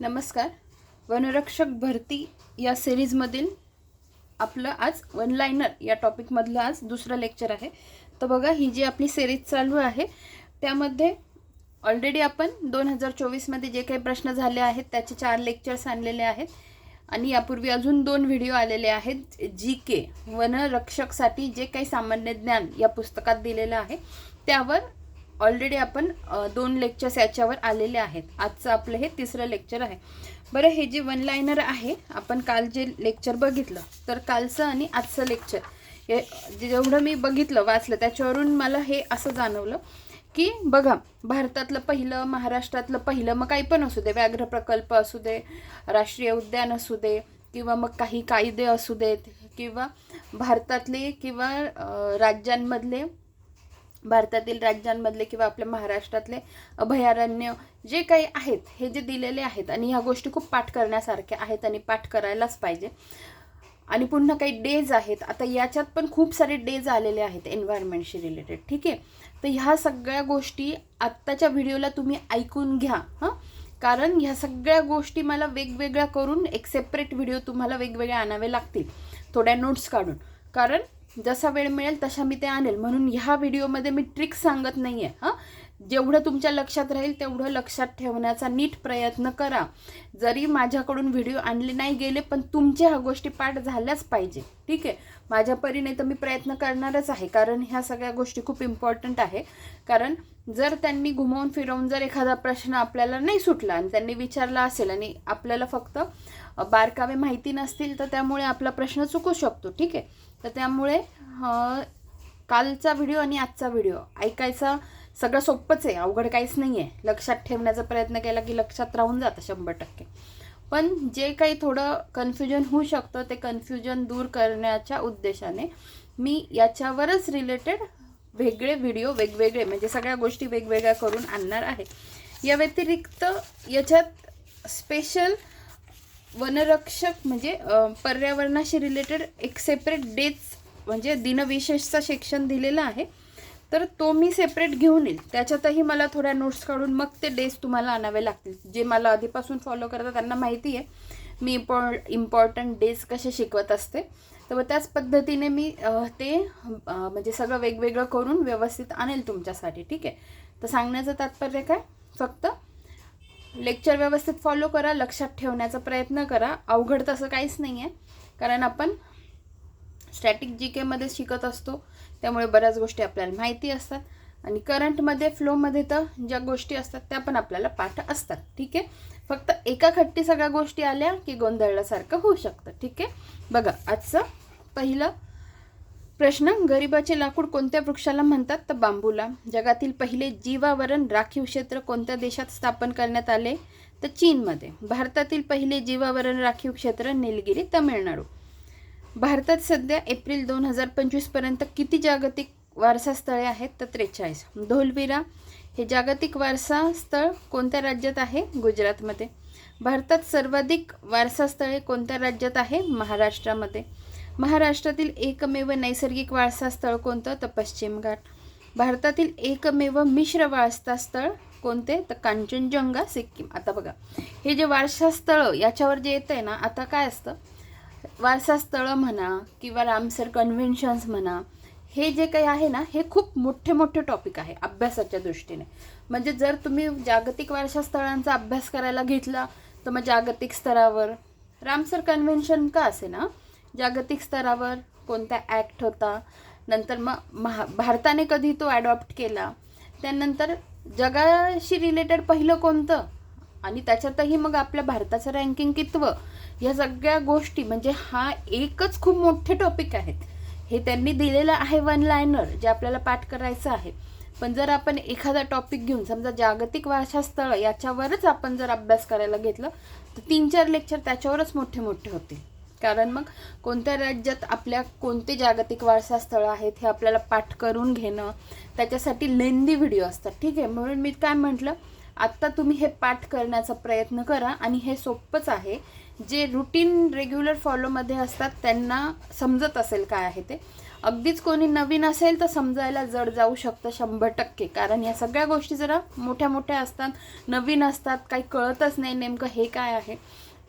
नमस्कार. वनरक्षक भरती या सिरीजमधील आपलं आज वनलायनर या टॉपिकमधलं आज दुसरं लेक्चर आहे. तर बघा ही जी आपली सिरीज चालू आहे त्यामध्ये ऑलरेडी आपण दोन हजार चोवीसमध्ये जे काही प्रश्न झाले आहेत त्याचे चार लेक्चर्स आणलेले आहेत. आणि यापूर्वी अजून दोन व्हिडिओ आलेले आहेत. जी के वनरक्षकसाठी जे काही सामान्य ज्ञान या पुस्तकात दिलेलं आहे त्यावर ऑलरेडी आपण दोन लेक्चर्स याच्यावर आलेले आहेत. आजचं आपलं हे तिसरं लेक्चर आहे. बरं हे जे वन लायनर आहे आपण काल जे लेक्चर बघितलं तर कालचं आणि आजचं लेक्चर हे जेवढं मी बघितलं वाचलं त्याच्यावरून मला हे असं जाणवलं की बघा भारतातलं पहिलं महाराष्ट्रातलं पहिलं मग काही पण असू दे व्याघ्र प्रकल्प असू दे राष्ट्रीय उद्यान असू दे किंवा मग काही कायदे असू देत किंवा भारतातले किंवा राज्यांमधले भारतातील राज्यांमधले किंवा आपल्या महाराष्ट्रातले अभयारण्य जे काही आहेत हे जे दिलेले आहेत आणि ह्या गोष्टी खूप पाठ करण्यासारख्या आहेत आणि पाठ करायलाच पाहिजे. आणि पुन्हा काही डेज आहेत. आता याच्यात पण खूप सारे डेज आलेले आहेत एन्व्हायरमेंटशी रिलेटेड ठीक आहे? तर ह्या सगळ्या गोष्टी आत्ताच्या व्हिडिओला तुम्ही ऐकून घ्या हां? कारण ह्या सगळ्या गोष्टी मला वेगवेगळ्या करून एक सेपरेट व्हिडिओ तुम्हाला वेगवेगळे आणावे लागतील. थोड्या नोट्स काढून. कारण जसा वेळ मिळेल तशा मी ते आणेल. म्हणून ह्या व्हिडिओमध्ये मी ट्रिक सांगत नाही आहे हां. जेवढं तुमच्या लक्षात राहील तेवढं लक्षात ठेवण्याचा नीट प्रयत्न करा. जरी माझ्याकडून व्हिडिओ आणले नाही गेले पण तुमच्या ह्या गोष्टी पाठ झाल्याच पाहिजे. ठीक आहे? माझ्या परीने तर मी प्रयत्न करणारच आहे कारण ह्या सगळ्या गोष्टी खूप इम्पॉर्टंट आहे. कारण जर त्यांनी घुमवून फिरवून जर एखादा प्रश्न आपल्याला नाही सुटला आणि त्यांनी विचारला असेल आणि आपल्याला फक्त बारकावे माहिती नसतील तर त्यामुळे आपला प्रश्न चुकू शकतो. ठीक आहे? तर त्यामुळे कालचा व्हिडिओ आणि आजचा व्हिडिओ. ऐकायचा सगळं सोपंच आहे अवघड काहीच नाही आहे लक्षात ठेवण्याचा प्रयत्न केला की लक्षात राहून जातं शंभर टक्के. पण जे काही थोडं कन्फ्युजन होऊ शकतं ते कन्फ्युजन दूर करण्याच्या उद्देशाने मी याच्यावरच रिलेटेड वेगळे व्हिडिओ वेगवेगळे म्हणजे सगळ्या गोष्टी वेगवेगळ्या करून आणणार आहे. या व्यतिरिक्त याच्यात स्पेशल वनरक्षक म्हणजे पर्यावरणाशी रिलेटेड एक सेपरेट डेज म्हणजे दिनविशेषचं सेक्शन दिलेलं आहे. तर तो मी सेपरेट घेऊन येईल. त्याच्यातही मला थोड्या नोट्स काढून मग ते डेज तुम्हाला आणावे लागतील. जे मला आधीपासून फॉलो करतात त्यांना माहिती आहे. मी इम्पॉ इम्पॉर्टंट डेज कसे शिकवत असते. तर मग त्याच पद्धतीने मी ते म्हणजे सगळं वेगवेगळं करून व्यवस्थित आणेल तुमच्यासाठी. ठीक आहे? तर सांगण्याचं तात्पर्य काय? फक्त लेक्चर व्यवस्थित फॉलो करा लक्षात ठेवण्याचा प्रयत्न करा. अवघड तसं काहीच नाही आहे कारण आपण स्टॅटिक जी केमध्ये शिकत असतो. त्यामुळे बऱ्याच गोष्टी आपल्याला माहिती असतात. आणि करंटमध्ये फ्लोमध्ये तर ज्या गोष्टी असतात त्या पण आपल्याला पाठ असतात. ठीक आहे? फक्त एका खट्टी सगळ्या गोष्टी आल्या की गोंधळल्यासारखं होऊ शकतं. ठीक आहे? बघा आजचं पहिलं प्रश्न गरिबाचे लाकूड कोणत्या वृक्षाला म्हणतात? तर बांबूला. जगातील पहिले जीवावरण राखीव क्षेत्र कोणत्या देशात स्थापन करण्यात आले? तर चीनमध्ये. भारतातील पहिले जीवावरण राखीव क्षेत्र निलगिरी तमिळनाडू. भारतात सध्या एप्रिल दोन हजार पंचवीसपर्यंत किती जागतिक वारसा स्थळे आहेत? तर त्रेचाळीस. धोलविरा हे जागतिक वारसा स्थळ कोणत्या राज्यात आहे? गुजरातमध्ये. भारतात सर्वाधिक वारसा स्थळे कोणत्या राज्यात आहे? महाराष्ट्रामध्ये. महाराष्ट्रातील एकमेव नैसर्गिक वारसा स्थळ कोणतं? तर पश्चिम घाट. भारतातील एकमेव मिश्र वारसा स्थळ कोणते? तर कांचनजंगा सिक्कीम. आता बघा हे जे वारसा स्थळ याच्यावर जे येतं आहे ना आता काय असतं? वारसा स्थळं म्हणा किंवा रामसर कन्व्हेन्शन्स म्हणा हे जे काही आहे ना हे खूप मोठे मोठे टॉपिक आहे अभ्यासाच्या दृष्टीने. म्हणजे जर तुम्ही जागतिक वारसा स्थळांचा अभ्यास करायला घेतला तर मग जागतिक स्तरावर. रामसर कन्व्हेन्शन का असे ना जागतिक स्तरावर कोणता ॲक्ट होता? नंतर मग महा भारताने कधी तो ॲडॉप्ट केला? त्यानंतर जगाशी रिलेटेड पहिलं कोणतं? आणि त्याच्यातही मग आपल्या भारताचं रँकिंग कितवं? ह्या सगळ्या गोष्टी म्हणजे हा एकच खूप मोठे टॉपिक आहेत. हे त्यांनी दिलेलं आहे वन लायनर जे आपल्याला पाठ करायचं आहे. पण जर आपण एखादा टॉपिक घेऊन समजा जागतिक वारसा स्थळ याच्यावरच आपण जर अभ्यास करायला घेतलं तर तीन चार लेक्चर त्याच्यावरच मोठे मोठे होतील. कारण मग कोणत्या राज्यात आपल्या कोणते जागतिक वारसा स्थळं आहेत हे आपल्याला पाठ करून घेणं त्याच्यासाठी लेंदी व्हिडिओ असतात. ठीक आहे? म्हणून मी काय म्हटलं आत्ता तुम्ही हे पाठ करण्याचा प्रयत्न करा आणि हे सोपंच आहे. जे रुटीन रेग्युलर फॉलोमध्ये असतात त्यांना समजत असेल काय आहे ते. अगदीच कोणी नवीन असेल तर समजायला जड जाऊ शकतं शंभर टक्के. कारण या सगळ्या गोष्टी जरा मोठ्या मोठ्या असतात नवीन असतात काही कळतच नाही नेमकं हे काय आहे.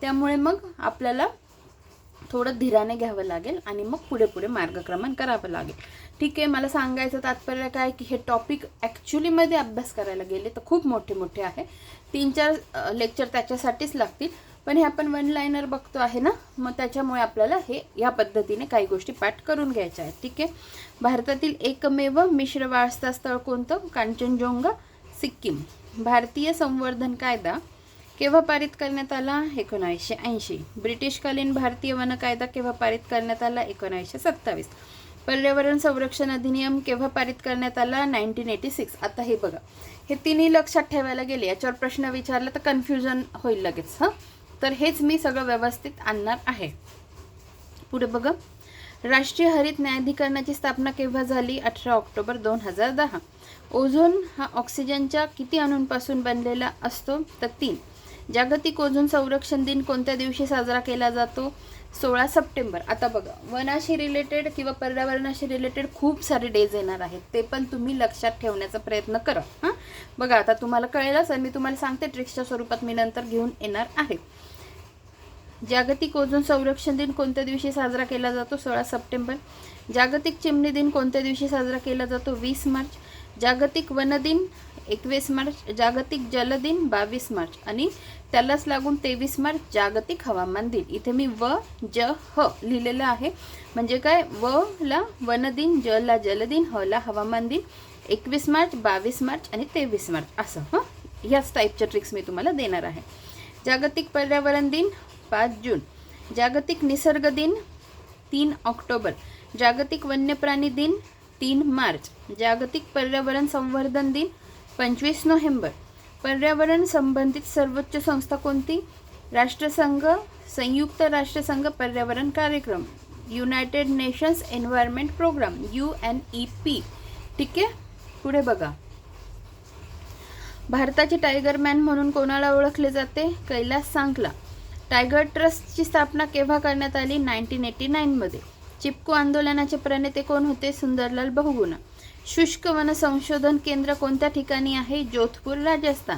त्यामुळे मग आपल्याला थोडं धीराने घ्यावं लागेल आणि मग पुढे पुढे मार्गक्रमण करावं लागेल. ठीक आहे मला सांगायचं तात्पर्य काय की हे टॉपिक ॲक्च्युलीमध्ये अभ्यास करायला गेले तर खूप मोठे मोठे आहे. तीन चार लेक्चर त्याच्यासाठीच लागतील. पण हे आपण वन लाईनर बघतो आहे ना मग त्याच्यामुळे आपल्याला हे या पद्धतीने काही गोष्टी पाठ करून घ्यायच्या आहेत. ठीक आहे? भारतातील एकमेव मिश्र वारसा स्थळ कोणतं? कांचनजोंगा सिक्कीम. भारतीय संवर्धन कायदा केव्हा पारित करण्यात आला? एकोणावीसशे ऐंशी. ब्रिटिशकालीन भारतीय वन कायदा केव्हा पारित करण्यात आला? एकोणावीसशे सत्तावीस. पर्यावरण संरक्षण अधिनियम केव्हा पारित करण्यात आला? Nineteen eighty six. आता हे बघा. हे तिन्ही लक्षात ठेवायला गेले. याच्यावर प्रश्न विचारला तर कन्फ्युजन होईल लगेच हां? तर हेच मी सगळं व्यवस्थित आणणार आहे. पुढे बघा. राष्ट्रीय हरित न्यायाधिकरणाची स्थापना केव्हा झाली? अठरा ऑक्टोबर दोन हजार दहा. ओझोन हा ऑक्सिजनच्या किती अणूंपासून बनलेला असतो? तर तीन. जागतिक ओझोन संरक्षण दिन कोणत्या दिवशी साजरा केला जातो? सोळा सप्टेंबर. आता बघा वनाशी रिलेटेड किंवा पर्यावरणाशी रिलेटेड खूप सारे डेज येणार आहेत. ते पण तुम्ही लक्षात ठेवण्याचा प्रयत्न करा. हां? बघा आता तुम्हाला कळेलच आणि मी तुम्हाला सांगते ट्रिक्सच्या स्वरूपात मी नंतर घेऊन येणार आहे. जागतिक ओझोन संरक्षण दिन कोणत्या दिवशी साजरा केला जातो? सोळा सप्टेंबर. जागतिक चिमणी दिन कोणत्या दिवशी साजरा केला जातो? वीस मार्च. जागतिक वन दिन एकवीस मार्च. जागतिक जल दिन बावीस मार्च. आणि त्यालाच लागून तेवीस मार्च जागतिक हवामान दिन. इथे मी व ज ह लिहिलेलं आहे. म्हणजे काय? व ला वन दिन ज ला जलदिन ह ला हवामान दिन. एकवीस मार्च बावीस मार्च आणि तेवीस मार्च. असं हं? ह्याच टाईपच्या ट्रिक्स मी तुम्हाला देणार आहे. जागतिक पर्यावरण दिन पाच जून. जागतिक निसर्ग दिन तीन ऑक्टोबर. जागतिक वन्यप्राणी दिन तीन मार्च. जागतिक पर्यावरण संवर्धन दिन पंचवीस नोव्हेंबर. पर्यावरण संबंधित सर्वोच्च संस्था कोणती? राष्ट्रसंघ संयुक्त राष्ट्रसंघ पर्यावरण कार्यक्रम United Nations environment programme U N E P. ठीक आहे? पुढे बघा. भारताचे टायगर मॅन म्हणून कोणाला ओळखले जाते? कैलास सांगला. टायगर ट्रस्टची स्थापना केव्हा करण्यात आली? नाईन्टीन एटी नाईनमध्ये चिपको आंदोलनाचे प्रणेते कोण होते? सुंदरलाल बहुगुणा. शुष्क वन संशोधन केंद्र कोणत्या ठिकाणी आहे? जोधपूर राजस्थान.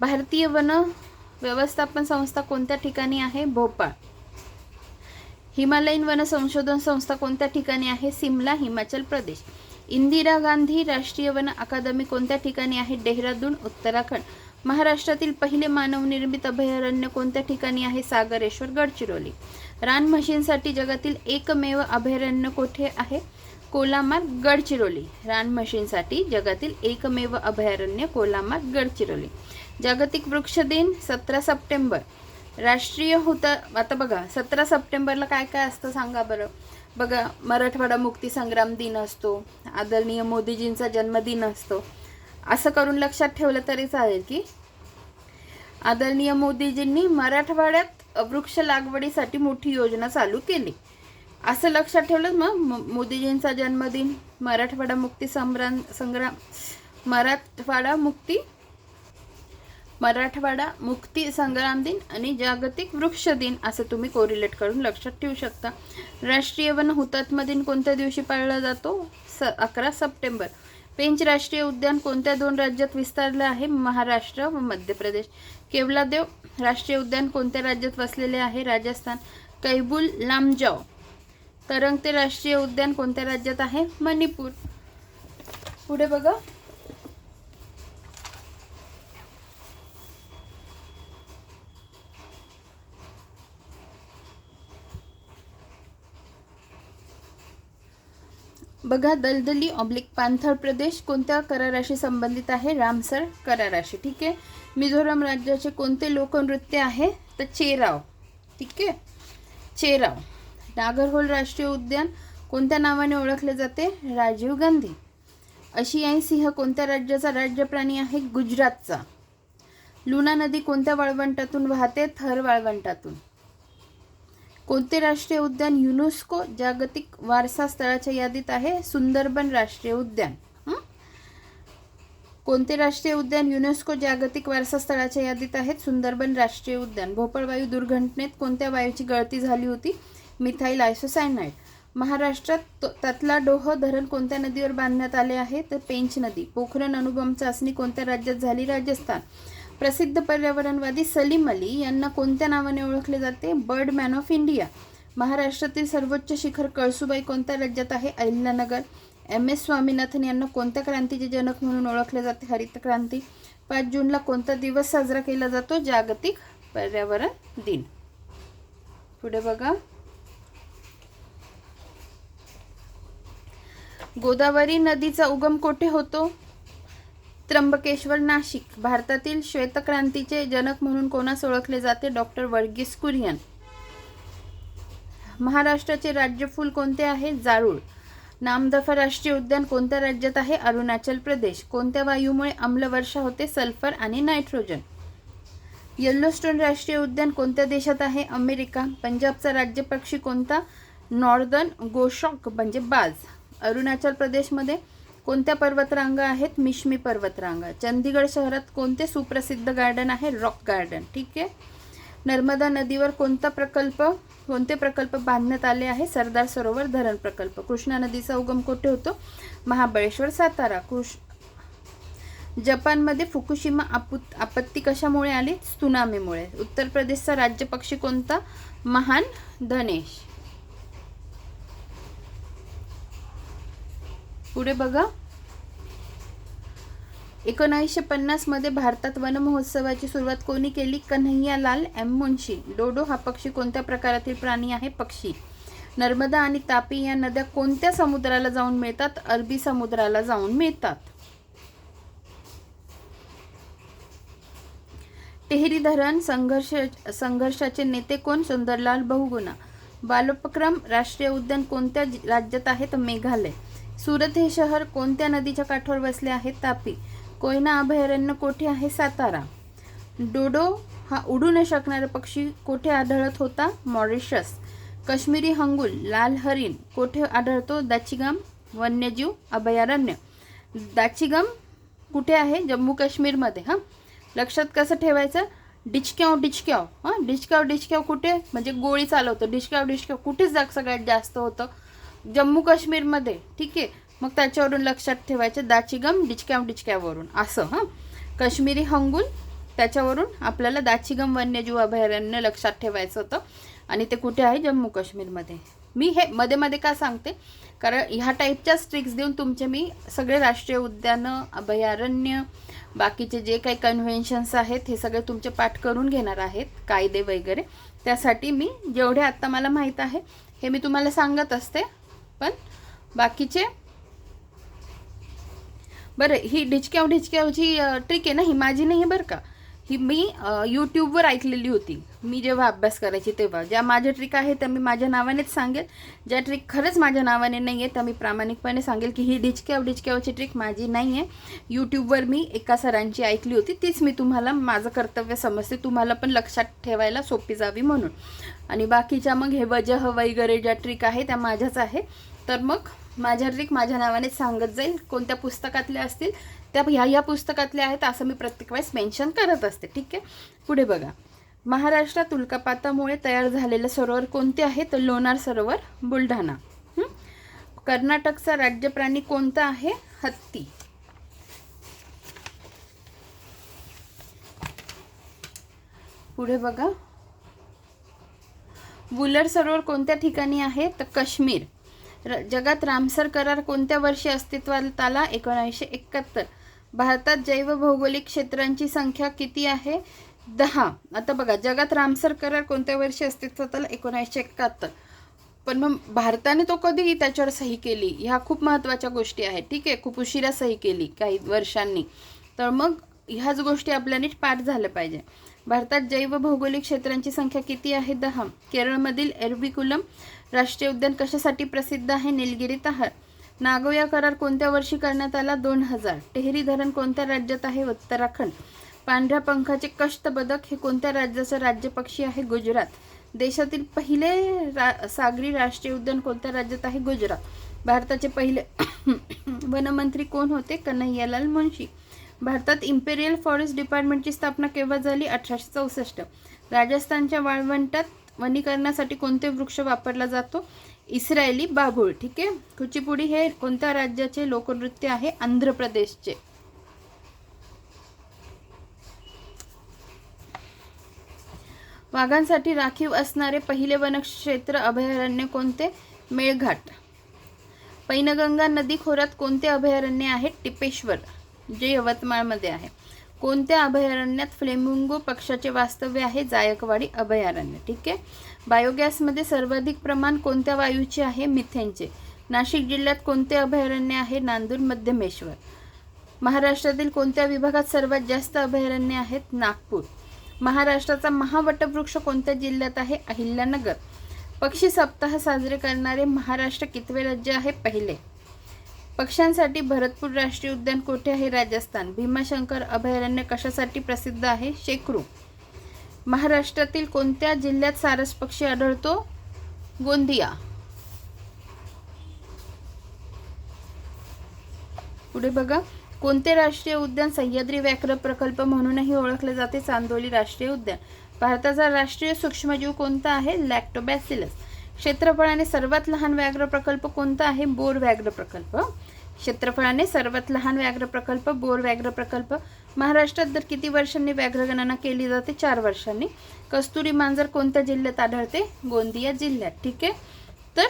भारतीय वन व्यवस्थापन संस्था कोणत्या ठिकाणी आहे? भोपाळ. हिमालयीन वन संशोधन संस्था कोणत्या ठिकाणी आहे? सिमला हिमाचल प्रदेश. इंदिरा गांधी राष्ट्रीय वन अकादमी कोणत्या ठिकाणी आहे? डेहराडून उत्तराखंड. महाराष्ट्रातील पहिले मानवनिर्मित अभयारण्य कोणत्या ठिकाणी आहे? सागरेश्वर गडचिरोली. रान म्हशींसाठी जगातील एकमेव अभयारण्य कोठे आहे? कोलामार गडचिरोली. रान म्हशींसाठी जगातील एकमेव अभयारण्य कोलामार गडचिरोली. जागतिक वृक्ष दिन सतरा सप्टेंबर. राष्ट्रीय होता आता बघा सतरा सप्टेंबरला काय काय असतं सांगा बरं. बघा मराठवाडा मुक्ती संग्राम दिन असतो आदरणीय मोदीजींचा जन्मदिन असतो. असं करून लक्षात ठेवलं तरी चालेल की आदरणीय मोदीजींनी मराठवाड्यात वृक्ष लागवडीसाठी मोठी योजना चालू केली. असं लक्षात ठेवलं मग म- मोदीजींचा जन्मदिन मराठवाडा मुक्ती संग्राम संग्राम मराठवाडा मुक्ती मराठवाडा मुक्ती संग्राम दिन आणि जागतिक वृक्ष दिन असं तुम्ही कोरिलेट करून लक्षात ठेवू शकता. राष्ट्रीय वन हुतात्मा दिन कोणत्या दिवशी पाळला जातो? स अकरा सप्टेंबर. पेंच राष्ट्रीय उद्यान कोणत्या दोन राज्यात विस्तारलं आहे? महाराष्ट्र व मध्य प्रदेश केवलादेव राष्ट्रीय उद्यान कोणत्या राज्यात वसलेले आहे? राजस्थान. कैबुल लामजाव. तरंगते राष्ट्रीय उद्यान कोणत्या राज्यात आहे? मणिपूर. पुढे बघा. बघा दलदली ऑब्लिक पांथळ प्रदेश कोणत्या कराराशी संबंधित आहे? रामसर कराराशी. ठीक आहे? मिझोराम राज्याचे कोणते लोकनृत्य आहे? तर चेराव. ठीक आहे? चेराव. नागरहोल राष्ट्रीय उद्यान कोणत्या नावाने ओळखले जाते? राजीव गांधी. आशियाई सिंह कोणत्या राज्याचा राज्य प्राणी आहे? गुजरातचा. लुना नदी कोणत्या वाळवंटातून वाहते? थर वाळवंटातून. कोणते राष्ट्रीय उद्यान युनेस्को जागतिक वारसा स्थळाच्या यादीत आहे? सुंदरबन राष्ट्रीय उद्यान. कोणते राष्ट्रीय उद्यान युनेस्को जागतिक वारसा स्थळाच्या यादीत आहेत? सुंदरबन राष्ट्रीय उद्यान. भोपाळ वायू दुर्घटनेत कोणत्या वायूची गळती झाली होती? मिथाईल आयसोसायनाईड महाराष्ट्रात तो- त्यातला डोह धरण कोणत्या नदीवर बांधण्यात आले आहे? तर पेंच नदी. पोखरण अणुबॉम्ब चाचणी कोणत्या राज्यात झाली? राजस्थान. प्रसिद्ध पर्यावरणवादी सलीम अली यांना कोणत्या नावाने ओळखले जाते? Bird man of India. महाराष्ट्रातील सर्वोच्च शिखर कळसुबाई कोणत्या राज्यात आहे? अहिल्यानगर. एम. एस. स्वामीनाथन यांना कोणत्या क्रांतीचे जनक म्हणून ओळखले जाते? हरित क्रांती. पाच जूनला कोणता दिवस साजरा केला जातो? जागतिक पर्यावरण दिन. पुढे बघा. गोदावरी नदीचा उगम कोठे होतो? त्र्यंबकेश्वर नाशिक भारतातील श्वेतक्रांतीचे जनक म्हणून कोणास ओळखले जाते? डॉक्टर वर्गीस कुरियन. महाराष्ट्राचे राज्यफूल कोणते आहे? जारूळ. नामदफा राष्ट्रीय उद्यान कोणत्या राज्यात आहे? अरुणाचल प्रदेश. कोणत्या वायूमुळे आम्लवर्षा होते? सल्फर आणि नायट्रोजन. येल्लोस्टोन राष्ट्रीय उद्यान कोणत्या देशात आहे? अमेरिका. पंजाबचा राज्य पक्षी कोणता? नॉर्दर्न गोशॉक म्हणजे बाज. अरुणाचल प्रदेशमध्ये कोणत्या पर्वतरांगा आहेत? मिश्मी पर्वतरांगा. चंदीगड शहरात कोणते सुप्रसिद्ध गार्डन आहे? Rock garden. ठीक आहे? नर्मदा नदीवर कोणता प्रकल्प कोणते प्रकल्प बांधण्यात आले आहे? सरदार सरोवर धरण प्रकल्प. कृष्णा नदीचा उगम कुठे होतो? महाबळेश्वर सातारा. कृष जपानमध्ये फुकुशिमा आपुत आपत्ती कशामुळे आली? त्सुनामीमुळे. उत्तर प्रदेशचा राज्य पक्षी कोणता? महान धनेश. पुढे बघा. एकोणीसशे पन्नासमध्ये भारतात वनमहोत्सवाची सुरुवात कोणी केली? कन्हैयालाल एम मुन्शी डोडो हा पक्षी कोणत्या प्रकारातील प्राणी आहे? पक्षी. नर्मदा आणि तापी या नद्या कोणत्या समुद्राला जाऊन मिळतात? अरबी समुद्राला जाऊन मिळतात. टेहरी धरण संघर्ष संघर्षाचे नेते कोण? सुंदरलाल बहुगुणा. बालोपक्रम राष्ट्रीय उद्यान कोणत्या राज्यात आहे तर मेघालय. सुरत हे शहर कोणत्या नदीच्या काठावर वसले आहे? तापी. कोयना अभयारण्य कोठे आहे? सातारा. डोडो हा उडू न शकणारा पक्षी कोठे आढळत होता? मॉरिशस. काश्मीरी हंगुल लाल हरिण कोठे आढळतो? दाचिगाम वन्यजीव अभयारण्य. दाचिगम कुठे आहे? जम्मू काश्मीरमध्ये हां? लक्षात कसं ठेवायचं? डिचक्याव डिचक्याव. हां? डिचक्याव डिचक्याव कुठे? म्हणजे गोळी चालवतो. डिचक्याव डिचक्याव कुठेच जाग सगळ्यात जास्त होतं. जम्मू काश्मीरमध्ये ठीक आहे? मग त्याच्यावरून लक्षात ठेवायचं दाचिगम डिचक्याव डिचक्यावरून असं हां? काश्मीरी हंगून त्याच्यावरून आपल्याला दाचिगम वन्यजीव अभयारण्य लक्षात ठेवायचं होतं. आणि ते कुठे आहे? जम्मू काश्मीरमध्ये. मी हे मध्ये मध्ये का सांगते? कारण ह्या टाईपच्या ट्रिक्स देऊन तुमचे मी सगळे राष्ट्रीय उद्यानं अभयारण्य बाकीचे जे काही कन्व्हेन्शन्स आहेत हे सगळे तुमचे पाठ करून घेणार आहेत कायदे वगैरे. त्यासाठी मी जेवढे आत्ता मला माहीत आहे हे मी तुम्हाला सांगत असते. पण बाकीचे बरं ही ढिचक्याव ढिचक्यावची ट्रिक आहे ना ही माझी नाही आहे बरं का? ही मी यूट्यूबवर ऐकलेली होती. मी जेव्हा अभ्यास करायची तेव्हा. ज्या माझ्या ट्रिक आहे त्या मी माझ्या नावानेच सांगेल. ज्या ट्रिक खरंच माझ्या नावाने नाही आहे त्या मी प्रामाणिकपणे सांगेल की ही ढिचक्याव ढिचक्यावची ट्रिक माझी नाही आहे यूट्यूबवर मी एका सरांची ऐकली होती. तीच मी तुम्हाला माझं कर्तव्य समजते तुम्हाला पण लक्षात ठेवायला सोपी जावी म्हणून. आणि बाकीच्या मग हे वजह वगैरे ज्या ट्रिक आहे त्या माझ्याच आहे. तर मग माझ्या रिक माझ्या नावाने सांगत जाईल कोणत्या पुस्तकातल्या असतील. त्या ह्या ह्या पुस्तकातल्या आहेत असं मी प्रत्येक वेळेस मेन्शन करत असते ठीक आहे? पुढे बघा. महाराष्ट्रात उल्कापातामुळे तयार झालेलं सरोवर कोणते आहे? तर लोणार सरोवर बुलढाणा. कर्नाटकचा राज्य प्राणी कोणता आहे? हत्ती. पुढे बघा. वुलर सरोवर कोणत्या ठिकाणी आहे? तर काश्मीर. र जगात रामसर करार कोणत्या वर्षी अस्तित्वात आला एकोणीसशे एकाहत्तर. भारतात जैवभौगोलिक क्षेत्रांची संख्या किती आहे? दहा. आता बघा जगात रामसर करार कोणत्या वर्षी अस्तित्वात आला एकोणीसशे एकाहत्तर. पण मग भारताने तो कधी त्याच्यावर सही केली? ह्या खूप महत्त्वाच्या गोष्टी आहेत. ठीक आहे खूप उशिरा सही केली काही वर्षांनी. तर मग ह्याच गोष्टी आपल्या नीट पाठ झाल्या पाहिजे. भारतात जैवभौगोलिक क्षेत्रांची संख्या किती आहे? दहा. केरळमधील एरविकुलम राष्ट्रीय उद्यान कशासाठी प्रसिद्ध आहे? निलगिरी तहार नागोया करार कोणत्या वर्षी करण्यात आला? दोन हजार. टेहरी धरण कोणत्या राज्यात आहे? उत्तराखंड. पांढऱ्या पंखाचे कष्ट बदक हे कोणत्या राज्याचं राज्य पक्षी आहे? गुजरात. देशातील पहिले रा सागरी राष्ट्रीय उद्यान कोणत्या राज्यात आहे? गुजरात. भारताचे पहिले वनमंत्री कोण होते? कन्हैयालाल मुन्शी भारतात इम्पेरियल फॉरेस्ट डिपार्टमेंटची स्थापना केव्हा झाली? अठराशे चौसष्ट. राजस्थानच्या वाळवंटात वनीकरणासाठी कोणते वृक्ष वापरला जातो? इस्रायली बाभूळ ठीक आहे? कुचिपुडी हे कोणत्या राज्याचे लोकनृत्य आहे? आंध्र प्रदेशचे. वाघांसाठी राखीव असणारे पहिले वनक्षेत्र अभयारण्य कोणते? मेळघाट. पैनगंगा नदी खोऱ्यात कोणते अभयारण्य आहे? टिपेश्वर. जे यवतमाळमध्ये आहे. कोणत्या अभयारण्यात फ्लेमिंगो पक्षाचे वास्तव्य आहे? जायकवाडी अभयारण्य ठीक आहे? बायोगॅसमध्ये सर्वाधिक प्रमाण कोणत्या वायूचे आहे? मिथेनचे. नाशिक जिल्ह्यात कोणते अभयारण्य आहे? नांदूर मध्यमेश्वर महाराष्ट्रातील कोणत्या विभागात सर्वात जास्त अभयारण्य आहेत? नागपूर. महाराष्ट्राचा महावटवृक्ष कोणत्या जिल्ह्यात आहे? अहिल्यानगर. पक्षी सप्ताह साजरे करणारे महाराष्ट्र कितवे राज्य आहे? पहिले. पक्ष्यांसाठी भरतपूर राष्ट्रीय उद्यान कोठे आहे राजस्थान? भीमाशंकर अभयारण्य कशासाठी प्रसिद्ध आहे? शेकरू महाराष्ट्रातील कोणत्या जिल्ह्यात सारस पक्षी आढळतो? गोंदिया. पुढे बघा. कोणते राष्ट्रीय उद्यान सह्याद्री व्याघ्र प्रकल्प म्हणूनही ओळखले जाते? चांदोली राष्ट्रीय उद्यान. भारताचा राष्ट्रीय सूक्ष्मजीव कोणता आहे? लॅक्टोबॅसिलस क्षेत्रफळाने सर्वात लहान व्याघ्र प्रकल्प कोणता आहे? बोर व्याघ्र प्रकल्प. क्षेत्रफळाने सर्वात लहान व्याघ्र प्रकल्प बोर व्याघ्र प्रकल्प. महाराष्ट्रात दर किती वर्षांनी व्याघ्र गणना केली जाते? चार वर्षांनी. कस्तुरी मांजर कोणत्या जिल्ह्यात आढळते? गोंदिया जिल्ह्यात. ठीक आहे? तर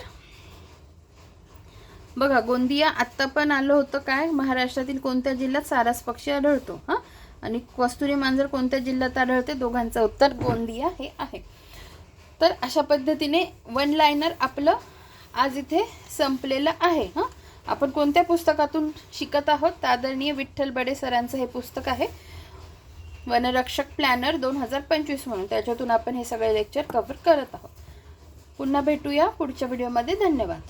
बघा गोंदिया आत्ता पण आलं होतं काय? महाराष्ट्रातील कोणत्या जिल्ह्यात सारस पक्षी आढळतो? हां? आणि कस्तुरी मांजर कोणत्या जिल्ह्यात आढळते? दोघांचं उत्तर गोंदिया हे आहे. तर अशा पद्धतीने वन लायनर आपलं आज इथे संपलेलं आहे हां? आपण कोणत्या पुस्तकातून शिकत आहोत? आदरणीय विठ्ठल बडे सरांचं हे पुस्तक आहे वनरक्षक प्लॅनर दोन हजार पंचवीस म्हणून. त्याच्यातून आपण हे सगळे लेक्चर कव्हर करत आहोत. पुन्हा भेटूया पुढच्या व्हिडिओमध्ये धन्यवाद.